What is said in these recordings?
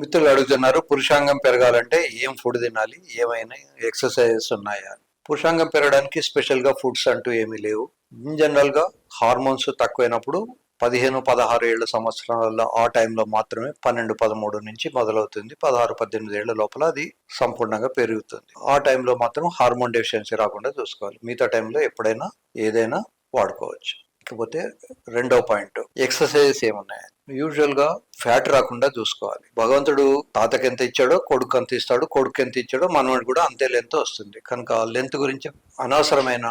మిత్రులు అడుగుతున్నారు పురుషాంగం పెరగాలంటే ఏం ఫుడ్ తినాలి? ఏమైనా ఎక్సర్సైజెస్ ఉన్నాయా? పురుషాంగం పెరగడానికి స్పెషల్గా ఫుడ్స్ అంటూ ఏమీ లేవు. ఇన్ జనరల్గా హార్మోన్స్ తక్కువైనప్పుడు పదిహేను పదహారు ఏళ్ళ సంవత్సరాల ఆ టైంలో మాత్రమే పన్నెండు పదమూడు నుంచి మొదలవుతుంది. పదహారు పద్దెనిమిది ఏళ్ళ లోపల అది సంపూర్ణంగా పెరుగుతుంది. ఆ టైంలో మాత్రం హార్మోన్ డెఫిషియన్సీ రాకుండా చూసుకోవాలి. మిగతా టైంలో ఎప్పుడైనా ఏదైనా వాడుకోవచ్చు. ఇకపోతే రెండో పాయింట్ ఎక్సర్సైజెస్ ఏమున్నాయి? యూజువల్గా ఫ్యాట్ రాకుండా చూసుకోవాలి. భగవంతుడు తాతకి ఎంత ఇచ్చాడో కొడుకు ఎంత ఇస్తాడు కొడుకు ఎంత ఇచ్చాడో మనవాడు కూడా అంతే లెంత్ వస్తుంది. కనుక లెంత్ గురించి అనవసరమైన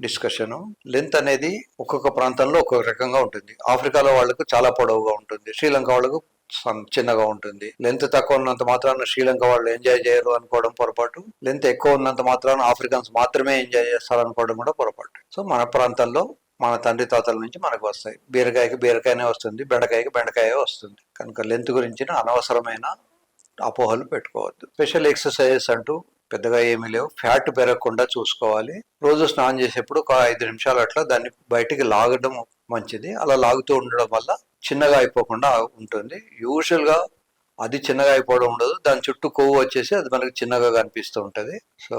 డిస్కషన్ లెంత్ అనేది ఒక్కొక్క ప్రాంతంలో ఒక్కొక్క రకంగా ఉంటుంది. ఆఫ్రికాలో వాళ్ళకు చాలా పొడవుగా ఉంటుంది. శ్రీలంక వాళ్ళకు చిన్నగా ఉంటుంది. లెంత్ తక్కువ ఉన్నంత మాత్రాన శ్రీలంక వాళ్ళు ఎంజాయ్ చేయరు అనుకోవడం పొరపాటు. లెంత్ ఎక్కువ ఉన్నంత మాత్రాన ఆఫ్రికన్స్ మాత్రమే ఎంజాయ్ చేస్తారు అనుకోవడం కూడా పొరపాటు. సో మన ప్రాంతంలో మన తండ్రి తాతల నుంచి మనకు వస్తాయి. బీరకాయకి బీరకాయనే వస్తుంది బెండకాయకి బెండకాయ వస్తుంది. కనుక లెంత్ గురించిన అనవసరమైన అపోహలు పెట్టుకోవద్దు. స్పెషల్ ఎక్సర్సైజెస్ అంటూ పెద్దగా ఏమీ లేవు. ఫ్యాట్ పెరగకుండా చూసుకోవాలి. రోజు స్నానం చేసేప్పుడు ఒక ఐదు నిమిషాలు అట్లా దాన్ని బయటికి లాగడం మంచిది. అలా లాగుతూ ఉండడం వల్ల చిన్నగా అయిపోకుండా ఉంటుంది. యూజువల్గా అది చిన్నగా అయిపోవడం ఉండదు. దాని చుట్టూ కొవ్వు వచ్చేసి అది మనకి చిన్నగా కనిపిస్తూ ఉంటుంది. సో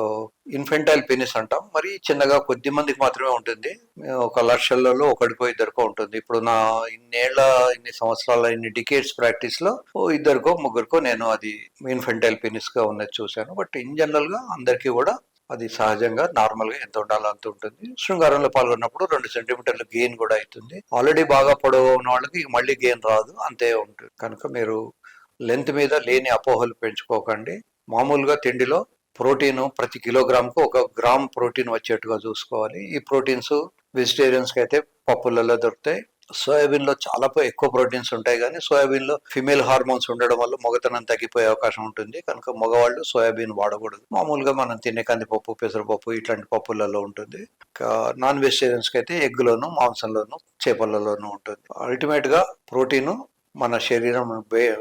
ఇన్ఫెంటైల్ పెనిస్ అంటాం. మరి చిన్నగా కొద్ది మందికి మాత్రమే ఉంటుంది. ఒక లక్షలలో ఒకటికో ఇద్దరికో ఉంటుంది. ఇప్పుడు నా ఇన్నేళ్ళ ఇన్ని సంవత్సరాల ఇన్ని డికేట్స్ ప్రాక్టీస్లో ఓ ఇద్దరికో ముగ్గురికో నేను అది ఇన్ఫెంటైల్ పెనిస్గా ఉన్నది చూశాను. బట్ ఇన్ జనరల్గా అందరికీ కూడా అది సహజంగా నార్మల్గా ఎంత ఉండాలో అంత ఉంటుంది. శృంగారంలో పాల్గొన్నప్పుడు రెండు సెంటీమీటర్ల గెయిన్ కూడా అవుతుంది. ఆల్రెడీ బాగా పొడవు ఉన్న వాళ్ళకి మళ్ళీ గెయిన్ రాదు. అంతే ఉంటుంది. కనుక మీరు లెంత్ మీద లేని అపోహలు పెంచుకోకండి. మామూలుగా తిండిలో ప్రోటీన్ ప్రతి కిలోగ్రామ్కు ఒక గ్రామ్ ప్రోటీన్ వచ్చేట్టుగా చూసుకోవాలి. ఈ ప్రోటీన్స్ వెజిటేరియన్స్కి అయితే పప్పులలో దొరుకుతాయి. సోయాబీన్లో చాలా ఎక్కువ ప్రోటీన్స్ ఉంటాయి కానీ సోయాబీన్లో ఫిమేల్ హార్మోన్స్ ఉండడం వల్ల మొగతనం తగ్గిపోయే అవకాశం ఉంటుంది. కనుక మగవాళ్ళు సోయాబీన్ వాడకూడదు. మామూలుగా మనం తినే కందిపప్పు పెసరపప్పు ఇట్లాంటి పప్పులలో ఉంటుంది. నాన్ వెజిటేరియన్స్కి అయితే ఎగ్లోను మాంసంలోను చేపలలోనూ ఉంటుంది. అల్టిమేట్గా గా ప్రోటీన్ మన శరీరం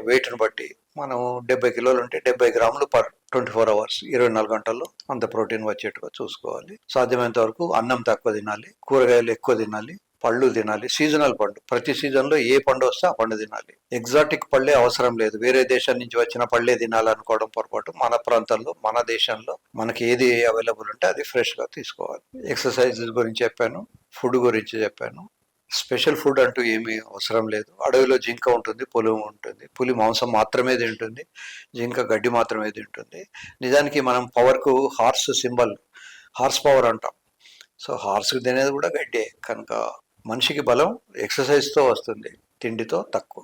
వెయిట్ను బట్టి మనం డెబ్బై కిలోలు ఉంటే డెబ్బై గ్రాములు పర్ ట్వంటీ ఫోర్ అవర్స్ ఇరవై నాలుగు గంటల్లో అంత ప్రోటీన్ వచ్చేట్టుగా చూసుకోవాలి. సాధ్యమైనంత వరకు అన్నం తక్కువ తినాలి కూరగాయలు ఎక్కువ తినాలి పళ్ళు తినాలి సీజనల్ పండు. ప్రతి సీజన్లో ఏ పండు వస్తే ఆ పండు తినాలి. ఎగ్జాటిక్ పళ్ళే అవసరం లేదు. వేరే దేశం నుంచి వచ్చిన పళ్ళే తినాలనుకోవడం పొరపాటు. మన ప్రాంతంలో మన దేశంలో మనకి ఏది అవైలబుల్ ఉంటే అది ఫ్రెష్గా తీసుకోవాలి. ఎక్సర్సైజెస్ గురించి చెప్పాను ఫుడ్ గురించి చెప్పాను. స్పెషల్ ఫుడ్ అంటూ ఏమీ అవసరం లేదు. అడవిలో జింక ఉంటుంది పులి ఉంటుంది. పులి మాంసం మాత్రమే తింటుంది జింక గడ్డి మాత్రమే తింటుంది. నిజానికి మనం పవర్కు హార్స్ సింబల్ హార్స్ పవర్ అంటాం. సో హార్స్ తినేది కూడా గడ్డే. కనుక మనిషికి బలం ఎక్సర్సైజ్తో వస్తుంది. తిండితో తక్కువ.